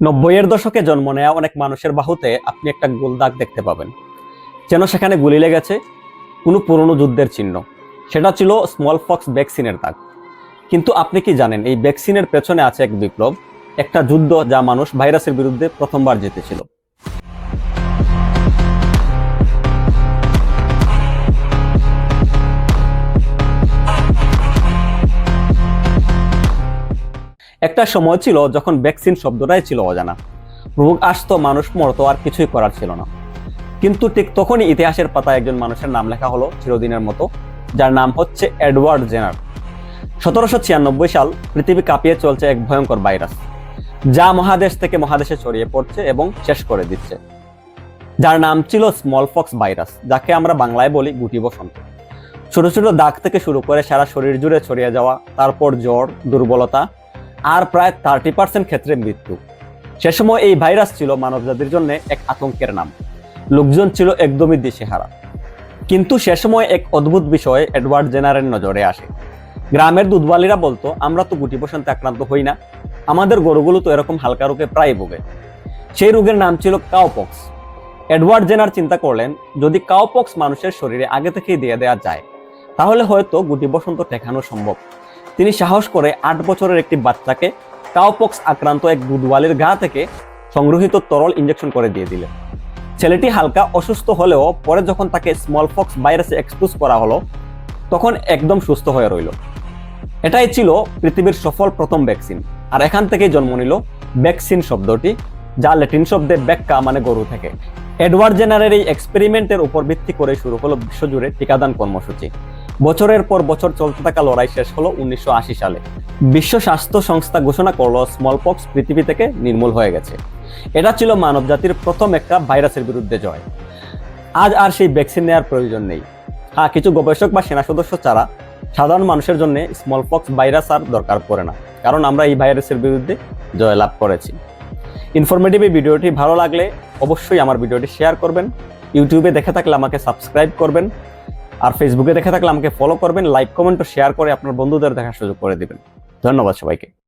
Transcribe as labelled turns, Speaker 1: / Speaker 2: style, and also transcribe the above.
Speaker 1: নব্বইয়ের দশকে জন্ম নেওয়া অনেক মানুষের বাহুতে আপনি একটা গোল দাগ দেখতে পাবেন। যেন সেখানে গুলি লেগেছে কোনো পুরনো যুদ্ধের চিহ্ন। সেটা ছিল স্মল ফক্স ভ্যাকসিনের দাগ। কিন্তু আপনি কি জানেন, এই ভ্যাকসিনের পেছনে আছে এক বিপ্লব, একটা যুদ্ধ যা মানুষ ভাইরাসের বিরুদ্ধে প্রথমবার জিতেছিল। একটা সময় ছিল যখন ভ্যাকসিন শব্দটাই ছিল অজানা। রোগ আসতো, মানুষ মরতো, আর কিছুই করার ছিল না। কিন্তু ঠিক তখনই ইতিহাসের পাতায় একজন মানুষের নাম লেখা হলো চিরদিনের মতো, যার নাম হচ্ছে এডওয়ার্ড জেনার। সতেরোশো ছিয়ানব্বই সাল পৃথিবী কাঁপিয়ে চলছে এক ভয়ঙ্কর ভাইরাস, যা মহাদেশ থেকে মহাদেশে ছড়িয়ে পড়ছে এবং শেষ করে দিচ্ছে। যার নাম ছিল স্মল ফক্স ভাইরাস, যাকে আমরা বাংলায় বলি গুটি বসন্ত ছোট ছোট দাগ থেকে শুরু করে সারা শরীর জুড়ে ছড়িয়ে যাওয়া, তারপর জ্বর, দুর্বলতা আর প্রায় থার্টি ক্ষেত্রে মৃত্যু। সে সময় এই ভাইরাস ছিল মানবজাতির জন্য এক আতঙ্কের নাম। লোকজন ছিল একদমই দিশেহারা। কিন্তু সে সময় এক অদ্ভুত বিষয় এডওয়ার্ড জেনারের নজরে আসে। গ্রামের দুধওয়ালিরা বলতো, আমরা তো গুটি বসন্তে আক্রান্ত হই না। আমাদের গরুগুলো তো এরকম হালকা রোগে প্রায় ভোগে। সেই রোগের নাম ছিল কাউপক্স এডওয়ার্ড জেনার চিন্তা করলেন, যদি কাউপক্স মানুষের শরীরে আগে থেকেই দিয়ে দেওয়া যায়, তাহলে হয়তো গুটি বসন্ত ঠেকানো সম্ভব। তিনি সাহস করে আট বছরের একটি বাচ্চাকে কাউপক্স আক্রান্ত এক দুধওয়ালির গা থেকে সংগৃহীত তরল ইঞ্জেকশন করে দিয়ে দিলেন। ছেলেটি হালকা অসুস্থ হলেও পরে যখন তাকে স্মল ফক্স ভাইরাসে এক্সপোজ করা হলো, তখন একদম সুস্থ হয়ে রইল। এটাই ছিল পৃথিবীর সফল প্রথম ভ্যাকসিন আর এখান থেকেই জন্ম নিল ভ্যাকসিন শব্দটি, যা ল্যাটিন শব্দে ব্যাক্কা মানে গরু থেকে। এডওয়ার্ড জেনারের এই এক্সপেরিমেন্টের উপর ভিত্তি করে শুরু হলো বিশ্বজুড়ে টিকাদান কর্মসূচি। বছরের পর বছর চলতে থাকা লড়াই শেষ হলো উনিশশো আশি সালে। বিশ্ব স্বাস্থ্য সংস্থা ঘোষণা করল স্মলপক্স পৃথিবী থেকে নির্মূল হয়ে গেছে। এটা ছিল মানবজাতির প্রথম একটা ভাইরাসের বিরুদ্ধে জয়। আজ আর সেই ভ্যাকসিন নেওয়ার প্রয়োজন নেই। হ্যাঁ কিছু গবেষক বা সেনা সদস্য ছাড়া সাধারণ মানুষের জন্য স্মলপক্স ভাইরাস আর দরকার পড়ে না, কারণ আমরা এই ভাইরাসের বিরুদ্ধে জয়লাভ করেছি। ইনফরমেটিভ এই ভিডিওটি ভালো লাগলে অবশ্যই আমার ভিডিওটি শেয়ার করবেন। ইউটিউবে দেখে থাকলে আমাকে সাবস্ক্রাইব করবেন। আর ফেসবুকে দেখে থাকলে আমাকে ফলো করবেন লাইক কমেন্ট ও শেয়ার করে আপনার বন্ধুদের দেখার সুযোগ করে দিবেন। ধন্যবাদ সবাইকে।